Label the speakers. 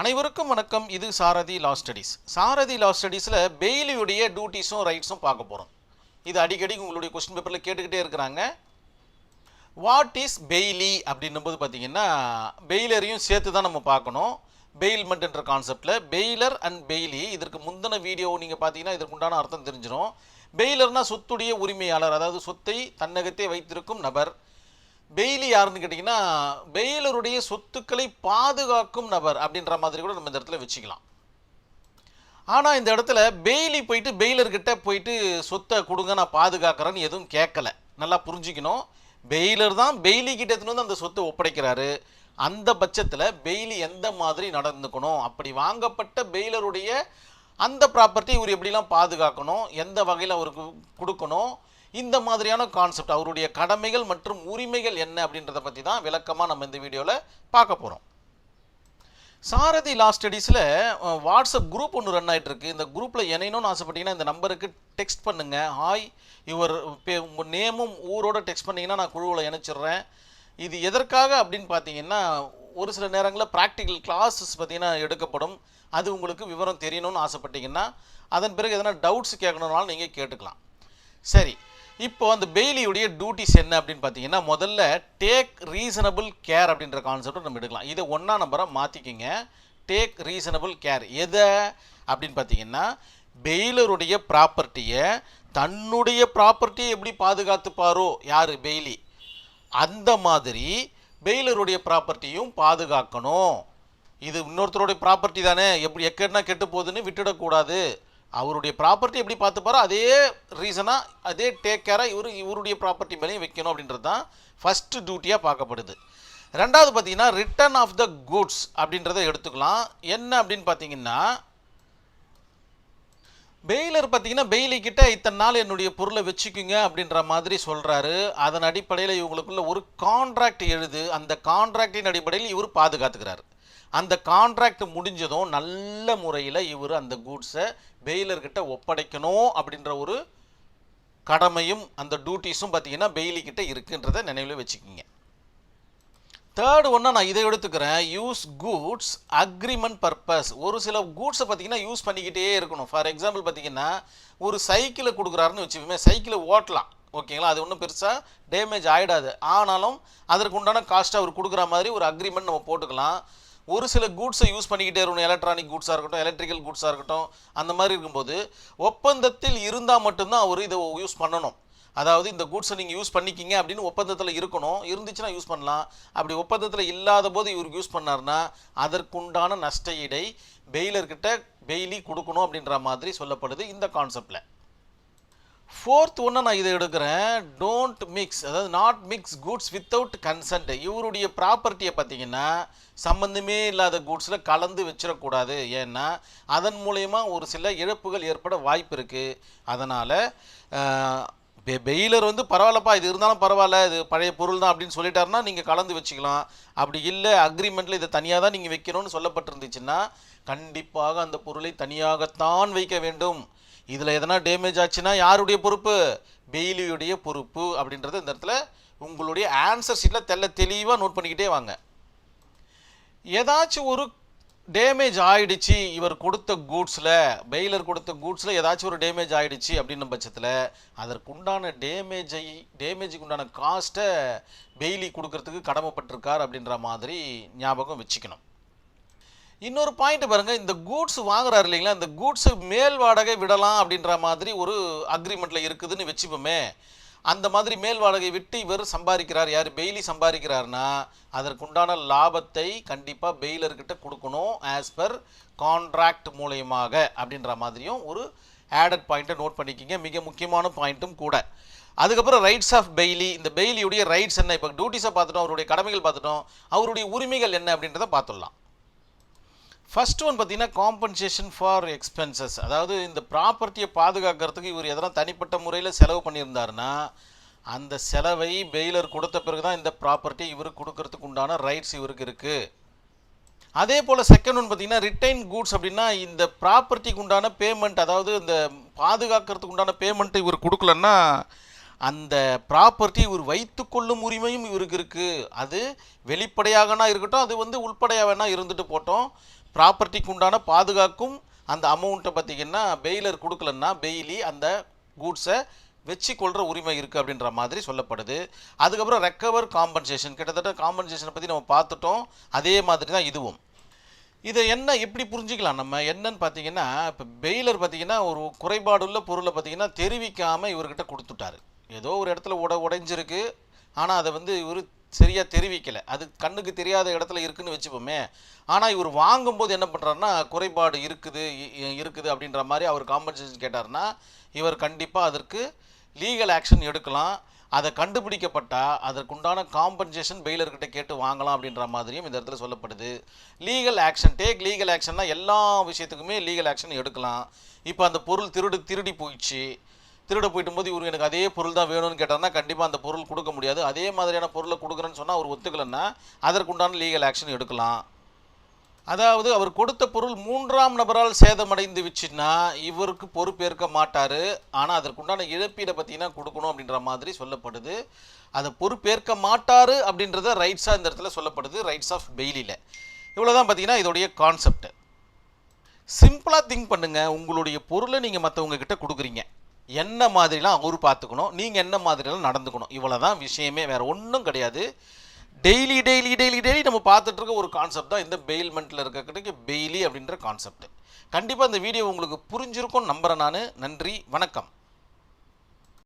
Speaker 1: அனைவருக்கும் வணக்கம். இது சாரதி லா ஸ்டடீஸ் சாரதி லா ஸ்டடீஸில் பெயிலியுடைய டியூட்டிஸும் ரைட்ஸும் பார்க்க போகிறோம் இது அடிக்கடி உங்களுடைய கொஸ்டின் பேப்பரில் கேட்டுக்கிட்டே இருக்கிறாங்க. வாட் இஸ் பெய்லி அப்படின்னும்போது பார்த்தீங்கன்னா பெயிலரையும் சேர்த்து தான் நம்ம பார்க்கணும். பெயில்மெண்ட்ன்ற கான்செப்டில் பெயிலர் அண்ட் பெய்லி இதற்கு முந்தின வீடியோ நீங்கள் பார்த்தீங்கன்னா இதற்கு உண்டான அர்த்தம் தெரிஞ்சிடும் பெயிலர்னால் சொத்துடைய உரிமையாளர் அதாவது சொத்தை தன்னகத்தே வைத்திருக்கும் நபர். பெயிலி யாருன்னு கேட்டிங்கன்னா பெயிலருடைய சொத்துக்களை பாதுகாக்கும் நபர் அப்படின்ற மாதிரி கூட நம்ம இந்த இடத்துல வச்சுக்கலாம். ஆனால் இந்த இடத்துல பெயிலி போயிட்டு பெயிலர்கிட்ட போயிட்டு சொத்தை கொடுங்க நான் பாதுகாக்கிறேன்னு எதுவும் கேட்கல நல்லா புரிஞ்சுக்கணும். பெயிலர் தான் பெயிலி கிட்ட எடுத்துன்னு வந்து அந்த சொத்தை ஒப்படைக்கிறாரு. அந்த பட்சத்தில் பெயிலி எந்த மாதிரி நடந்துக்கணும்? அப்படி வாங்கப்பட்ட பெயிலருடைய அந்த ப்ராப்பர்ட்டி இவர் எப்படிலாம் பாதுகாக்கணும்? எந்த வகையில் அவருக்கு கொடுக்கணும்? இந்த மாதிரியான கான்செப்ட் அவருடைய கடமைகள் மற்றும் உரிமைகள் என்ன அப்படின்றத பற்றி தான் விளக்கமாக நம்ம இந்த வீடியோவில் பார்க்க போகிறோம் சாரதி லா ஸ்டடீஸில் வாட்ஸ்அப் குரூப் ஒன்று ரன் ஆகிட்டுருக்கு இந்த குரூப்பில் இணையணும்னு ஆசைப்பட்டீங்கன்னா இந்த நம்பருக்கு டெக்ஸ்ட் பண்ணுங்கள் ஹாய் இவர் பே உங்கள் நேமும் ஊரோட டெக்ஸ்ட் பண்ணிங்கன்னா நான் குழுவில் இணைச்சிடுறேன். இது எதற்காக அப்படின்னு பார்த்தீங்கன்னா ஒரு சில நேரங்களில் ப்ராக்டிக்கல் கிளாஸஸ் பார்த்தீங்கன்னா எடுக்கப்படும். அது உங்களுக்கு விவரம் தெரியணும்னு ஆசைப்பட்டீங்கன்னா அதன் பிறகு எதனா டவுட்ஸ் கேட்கணுன்னாலும் நீங்கள் கேட்டுக்கலாம். சரி இப்போ அந்த பெய்லியுடைய டியூட்டிஸ் என்ன அப்படின்னு பார்த்தீங்கன்னா முதல்ல டேக் ரீசனபிள் கேர் அப்படின்ற கான்செப்ட் நம்ம எடுக்கலாம். இதை ஒன்றா நம்பராக மாற்றிக்கிங்க டேக் ரீசனபிள் கேர் எதை? அப்படின்னு பார்த்தீங்கன்னா பெயிலருடைய ப்ராப்பர்ட்டியை தன்னுடைய ப்ராப்பர்ட்டியை எப்படி பாதுகாத்துப்பாரோ? யார்? பெய்லி அந்த மாதிரி பெயிலருடைய ப்ராப்பர்ட்டியும் பாதுகாக்கணும். இது இன்னொருத்தருடைய ப்ராப்பர்ட்டி தானே. எப்படி எக்கெட்னா கெட்டு போகுதுன்னு விட்டுடக்கூடாது அவருடைய ப்ராப்பர்ட்டி எப்படி பார்த்துப்பாரோ அதே ரீசனாக அதே டேக் கேராக இவர் இவருடைய ப்ராப்பர்ட்டி மேலேயும் வைக்கணும் அப்படின்றது தான் ஃபஸ்ட்டு டியூட்டியாக பார்க்கப்படுது. ரெண்டாவது பார்த்தீங்கன்னா ரிட்டர்ன் ஆஃப் த குட்ஸ் அப்படின்றத எடுத்துக்கலாம். என்ன அப்படின்னு பார்த்தீங்கன்னா பெயிலர் பார்த்தீங்கன்னா பெயிலி கிட்ட இத்தனை நாள் என்னுடைய பொருளை வச்சுக்குங்க அப்படின்ற மாதிரி சொல்கிறாரு அதன் அடிப்படையில் இவங்களுக்குள்ள ஒரு கான்ட்ராக்ட் எழுது. அந்த கான்ட்ராக்டின் அடிப்படையில் இவர் பாதுகாத்துக்கிறார். அந்த கான்ட்ராக்ட் முடிஞ்சதும் நல்ல முறையில் இவர் அந்த கூட்ஸை பெயிலர்கிட்ட ஒப்படைக்கணும் அப்படின்ற ஒரு கடமையும் அந்த டியூட்டிஸும் பார்த்தீங்கன்னா பெய்லி இருக்குன்றத இருக்குன்றதை நினைவில் வச்சுக்கிங்க. தேர்டு ஒன்றா நான் இதை எடுத்துக்கிறேன். யூஸ் கூட்ஸ் அக்ரிமெண்ட் பர்பஸ் ஒரு சில கூட்ஸை பார்த்தீங்கன்னா யூஸ் பண்ணிக்கிட்டே இருக்கணும். ஃபார் எக்ஸாம்பிள் பார்த்தீங்கன்னா ஒரு சைக்கிளை கொடுக்குறாருன்னு வச்சுக்கோமே சைக்கிளை ஓட்டலாம். ஓகேங்களா? அது ஒன்றும் பெருசாக டேமேஜ் ஆகிடாது ஆனாலும் அதற்கு உண்டான காஸ்ட்டை அவர் கொடுக்குற மாதிரி ஒரு அக்ரிமெண்ட் நம்ம போட்டுக்கலாம். ஒரு சில கூட்ஸை யூஸ் பண்ணிக்கிட்டே இருக்கணும். எலக்ட்ரானிக் கூட்ஸாக இருக்கட்டும் எலக்ட்ரிக்கல் கூட்ஸாக இருக்கட்டும் அந்த மாதிரி இருக்கும்போது ஒப்பந்தத்தில் இருந்தால் மட்டும்தான் அவர் இதை யூஸ் பண்ணணும். அதாவது இந்த கூட்ஸை நீங்கள் யூஸ் பண்ணிக்கிங்க அப்படின்னு ஒப்பந்தத்தில் இருக்கணும். இருந்துச்சுன்னா யூஸ் பண்ணலாம். அப்படி ஒப்பந்தத்தில் இல்லாத போது இவருக்கு யூஸ் பண்ணார்னா அதற்குண்டான நஷ்ட ஈடை பெயிலர்கிட்ட பெயிலி கொடுக்கணும் அப்படின்ற மாதிரி சொல்லப்படுது இந்த கான்செப்டில் ஃபோர்த் ஒன்று நான் இதை எடுக்கிறேன். டோன்ட் மிக்ஸ் அதாவது not mix goods without consent இவருடைய ப்ராப்பர்ட்டியை பார்த்தீங்கன்னா சம்மந்தமே இல்லாத கூட்ஸில் கலந்து வச்சிடக்கூடாது. ஏன்னா அதன் மூலயமா ஒரு சில இழப்புகள் ஏற்பட வாய்ப்பு இருக்குது அதனால் பெ பெயிலர் வந்து பரவாயில்லப்பா இது இருந்தாலும் பரவாயில்ல இது பழைய பொருள் தான் அப்படின்னு சொல்லிட்டாருன்னா நீங்கள் கலந்து வச்சுக்கலாம். அப்படி இல்லை அக்ரிமெண்ட்டில் இதை தனியாக தான் நீங்கள் வைக்கணும்னு சொல்லப்பட்டிருந்துச்சுன்னா கண்டிப்பாக அந்த பொருளை தனியாகத்தான் வைக்க வேண்டும். இதில் எதனா டேமேஜ் ஆச்சுன்னா யாருடைய பொறுப்பு? பெயிலியுடைய பொறுப்பு அப்படின்றது இந்த இடத்துல உங்களுடைய ஆன்சர் ஷீட்டில் தெல்ல தெளிவாக நோட் பண்ணிக்கிட்டே வாங்க. ஏதாச்சும் ஒரு டேமேஜ் ஆகிடுச்சு இவர் கொடுத்த கூட்ஸில் பெயிலர் கொடுத்த கூட்ஸில் ஏதாச்சும் ஒரு டேமேஜ் ஆகிடுச்சு அப்படின்னும் பட்சத்தில் அதற்குண்டான டேமேஜை டேமேஜுக்கு உண்டான காஸ்ட்டை பெய்லி கொடுக்கறதுக்கு கடமைப்பட்டிருக்கார் அப்படின்ற மாதிரி ஞாபகம் வச்சுக்கணும். இன்னொரு பாயிண்ட் பாருங்கள் இந்த கூட்ஸ் வாங்குறாரு இல்லைங்களா இந்த கூட்ஸு மேல் வாடகை விடலாம் அப்படின்ற மாதிரி ஒரு அக்ரிமெண்ட்டில் இருக்குதுன்னு வச்சுப்போமே அந்த மாதிரி மேல் வாடகை விட்டு இவர் சம்பாதிக்கிறார் யார் பெய்லி சம்பாதிக்கிறாருன்னா அதற்குண்டான லாபத்தை கண்டிப்பாக பெயிலர்கிட்ட கொடுக்கணும் ஆஸ் பர் கான்ட்ராக்ட் மூலயமாக அப்படின்ற மாதிரியும் ஒரு ஆடட் பாயிண்ட்டை நோட் பண்ணிக்கிங்க. மிக முக்கியமான பாயிண்ட்டும் கூட. அதுக்கப்புறம் ரைட்ஸ் ஆஃப் பெய்லி இந்த பெய்லியுடைய ரைட்ஸ் என்ன? இப்போ டியூட்டிஸை பார்த்துட்டோம் அவருடைய கடமைகள் பார்த்துட்டோம் அவருடைய உரிமைகள் என்ன அப்படின்றத பார்த்துடலாம். ஃபர்ஸ்ட் ஒன் பார்த்தீங்கன்னா காம்பன்சேஷன் ஃபார் எக்ஸ்பென்சஸ் அதாவது இந்த ப்ராப்பர்ட்டியை பாதுகாக்கிறதுக்கு இவர் எதனா தனிப்பட்ட முறையில் செலவு பண்ணியிருந்தாருன்னா அந்த செலவை பெயிலர் கொடுத்த பிறகு தான் இந்த ப்ராப்பர்ட்டி இவருக்கு கொடுக்கறதுக்கு உண்டான ரைட்ஸ் இவருக்கு இருக்குது அதே போல் செகண்ட் ஒன் பார்த்தீங்கன்னா ரிட்டைன் கூட்ஸ் அப்படின்னா இந்த ப்ராப்பர்ட்டிக்கு உண்டான பேமெண்ட் அதாவது இந்த பாதுகாக்கிறதுக்கு உண்டான பேமெண்ட் இவர் கொடுக்கலன்னா அந்த ப்ராப்பர்ட்டி இவர் வைத்து கொள்ளும் உரிமையும் இவருக்கு இருக்குது அது வெளிப்படையாகனா இருக்கட்டும் அது வந்து உள்படையாக வேணால் இருந்துட்டு போட்டோம். ப்ராப்பர்ட்டிக்கு உண்டான பாதுகாக்கும் அந்த அமௌண்ட்டை பார்த்தீங்கன்னா பெயிலர் கொடுக்கலன்னா பெயிலி அந்த கூட்ஸை வச்சு கொள்கிற உரிமை இருக்குது அப்படின்ற மாதிரி சொல்லப்படுது. அதுக்கப்புறம் ரெக்கவர் காம்பன்சேஷன் கிட்டத்தட்ட காம்பன்சேஷனை பற்றி நம்ம பார்த்துட்டோம். அதே மாதிரி தான் இதுவும். இதை என்ன எப்படி புரிஞ்சுக்கலாம் நம்ம? என்னன்னு பார்த்தீங்கன்னா இப்போ பெயிலர் பார்த்தீங்கன்னா ஒரு குறைபாடுள்ள பொருளை பார்த்தீங்கன்னா தெரிவிக்காமல் இவர்கிட்ட கொடுத்துட்டாரு. ஏதோ ஒரு இடத்துல உட உடைஞ்சிருக்கு. ஆனால் அதை வந்து இவர் சரியாக தெரிவிக்கலை. அது கண்ணுக்கு தெரியாத இடத்துல இருக்குன்னு வச்சுப்போமே. ஆனால் இவர் வாங்கும்போது என்ன பண்ணுறாருன்னா குறைபாடு இருக்குது இருக்குது அப்படின்ற மாதிரி அவர் காம்பன்சேஷன் கேட்டார்னா இவர் கண்டிப்பாக அதற்கு லீகல் ஆக்ஷன் எடுக்கலாம். அதை கண்டுபிடிக்கப்பட்டால் அதற்குண்டான காம்பன்சேஷன் பெயிலர்கிட்ட கேட்டு வாங்கலாம் அப்படின்ற மாதிரியும் இந்த இடத்துல சொல்லப்படுது. லீகல் ஆக்ஷன் டேக் லீகல் ஆக்ஷன்னா எல்லா விஷயத்துக்குமே லீகல் ஆக்ஷன் எடுக்கலாம். இப்போ அந்த பொருள் திருடு திருடி போயிடுச்சு. திருட போயிட்டும் போது இவர் எனக்கு அதே பொருள் தான் வேணும்னு கேட்டார்னா கண்டிப்பாக அந்த பொருள் கொடுக்க முடியாது. அதே மாதிரியான பொருளை கொடுக்குறேன்னு சொன்னால் அவர் ஒத்துக்கலைன்னா அதற்குண்டான லீகல் ஆக்ஷன் எடுக்கலாம். அதாவது அவர் கொடுத்த பொருள் மூன்றாம் நபரால் சேதமடைந்து விச்சுன்னா இவருக்கு பொறுப்பேற்க மாட்டார். ஆனால் அதற்குண்டான இழப்பீடை பார்த்தீங்கன்னா கொடுக்கணும் அப்படின்ற மாதிரி சொல்லப்படுது. அதை பொறுப்பேற்க மாட்டார் அப்படின்றத ரைட்ஸாக இந்த இடத்துல சொல்லப்படுது. ரைட்ஸ் ஆஃப் பெயிலியில் இவ்வளோ தான் பார்த்தீங்கன்னா இதோடைய கான்செப்ட் சிம்பிளாக திங்க் பண்ணுங்கள் உங்களுடைய பொருளை நீங்கள் மற்றவங்க கிட்ட கொடுக்குறீங்க. என்ன மாதிரிலாம் அவர் பார்த்துக்கணும் நீங்கள் என்ன மாதிரிலாம் நடந்துக்கணும் இவ்வளோ தான் விஷயமே வேறு ஒன்றும் கிடையாது. டெய்லி டெய்லி டெய்லி டெய்லி நம்ம பார்த்துட்டு இருக்க ஒரு கான்செப்ட் தான் இந்த பெயில்மெண்ட்டில் இருக்கக்கூடிய பெய்லி அப்படின்ற கான்செப்ட் கண்டிப்பாக இந்த வீடியோ உங்களுக்கு புரிஞ்சிருக்கும் நம்புகிறேன் நான். நன்றி வணக்கம்.